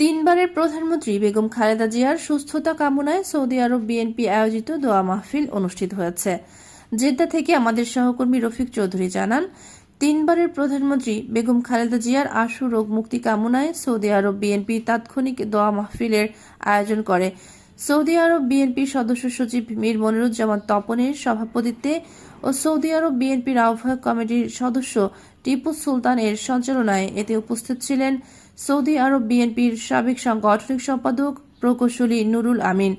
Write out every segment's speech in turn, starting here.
তিনবারের প্রধানমন্ত্রী বেগম খালেদা জিয়ার সুস্থতা কামনায় সৌদি আরব বিএনপি আয়োজিত দোয়া মাহফিল অনুষ্ঠিত হয়েছে। জেদ্দা থেকে আমাদের সহকর্মী রফিক চৌধুরী জানান, তিনবারের প্রধানমন্ত্রী বেগম খালেদা জিয়ার আশু রোগ মুক্তি কামনায় সৌদি আরব বিএনপি তাৎক্ষণিক দোয়া মাহফিলের আয়োজন করে। সৌদি আরব বিএনপির সদস্য সচিব মীর মনিরুজ্জামান তপনের সভাপতিত্বে ও সৌদি আরব বিএনপির আহ্বায়ক কমিটির সদস্য টিপু সুলতান এর সঞ্চালনায় এতে উপস্থিত ছিলেন সৌদি আরব বিএনপির সাবেক সাংগঠনিক সম্পাদক প্রকৌশলী নুরুল আমিন,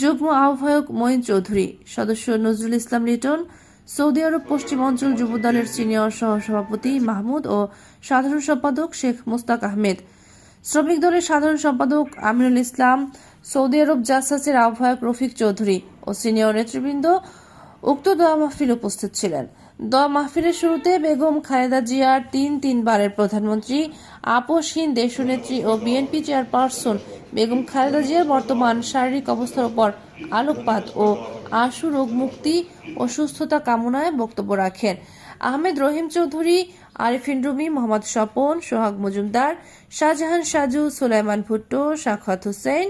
যুগ্ম আহ্বায়ক মঈন চৌধুরী, সদস্য নজরুল ইসলাম লিটন, সৌদি আরব পশ্চিম অঞ্চল যুবদলের সিনিয়র সহসভাপতি মাহমুদ ও সাধারণ সম্পাদক শেখ মুস্তাক আহমেদ। শ্রমিক দলের সাধারণ সম্পাদক আমিরুল ইসলাম, সৌদি আরব জাসাসের আহ্বায়ক রফিক চৌধুরী ও সিনিয়র নেতৃবৃন্দ উক্ত দোয়া মাহফিল উপস্থিত ছিলেন। দোয়া মাহফিলের শুরুতে বেগম খালেদা জিয়ার তিন তিনবারের প্রধানমন্ত্রী আপসহীন দেশনেত্রী ও বিএনপি চেয়ারপারসন বেগম খালেদা জিয়ার বর্তমান শারীরিক অবস্থার উপর আলোকপাত ও আশু রোগ মুক্তি ও সুস্থতা কামনায় বক্তব্য রাখেন। আহমেদ রহিম চৌধুরী, আরিফিন রুমি, মোহাম্মদ স্বপন, সোহাগ মজুমদার, শাহজাহান সাজু, সুলাইমান ভুট্টো সাখাত হোসেন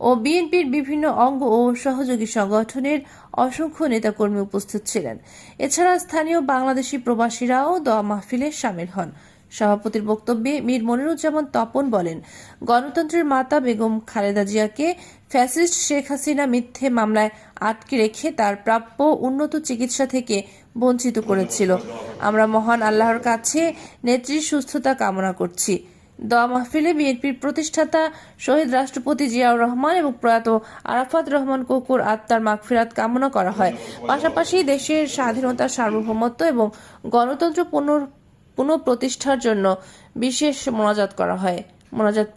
ও বিএনপির বিভিন্ন অঙ্গ ও সহযোগী সংগঠনের অসংখ্য নেতাকর্মী উপস্থিত ছিলেন। এছাড়া স্থানীয় বাংলাদেশি প্রবাসীরাও দোয়া মাহফিলে সামিল হন। সভাপতির বক্তব্যে মীর মনিরুজ্জামান তপন বলেন, গণতন্ত্রের মাতা বেগম খালেদা জিয়াকে ফ্যাসিস্ট শেখ হাসিনা মিথ্যে মামলায় আটকে রেখে তার প্রাপ্য উন্নত চিকিৎসা থেকে বঞ্চিত করেছিল। আমরা মহান আল্লাহর কাছে নেত্রীর সুস্থতা কামনা করছি। দোয়া মাহফিলে বিএনপির প্রতিষ্ঠাতা শহীদ রাষ্ট্রপতি জিয়াউর রহমান এবং প্রয়াত আরাফাত রহমান কুকুর আত্মার মাগফিরাত কামনা করা হয়। পাশাপাশি দেশের স্বাধীনতা সার্বভৌমত্ব এবং গণতন্ত্র পুনঃ পুনঃপ্রতিষ্ঠার জন্য বিশেষ মোনাজাত করা হয়। মোনাজাত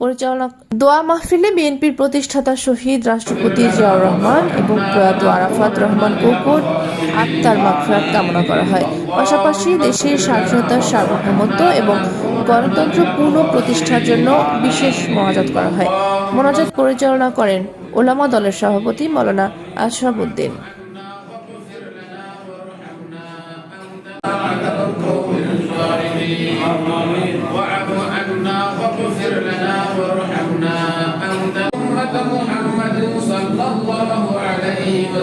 পরিচালনা দোয়া মাহফিলে বিএনপির প্রতিষ্ঠাতা শহীদ রাষ্ট্রপতি জিয়াউর রহমান এবং প্রয়াত আরাফাত রহমান কোকর আত্মার মাফরাত কামনা করা হয়। পাশাপাশি দেশের স্বাধীনতার সার্বভৌমত্ব এবং গণতন্ত্র পুনঃ প্রতিষ্ঠার জন্য বিশেষ মহাজাত করা হয়। মোনাজাত পরিচালনা করেন ওলামা দলের সভাপতি মৌলানা আশরাফ উদ্দিন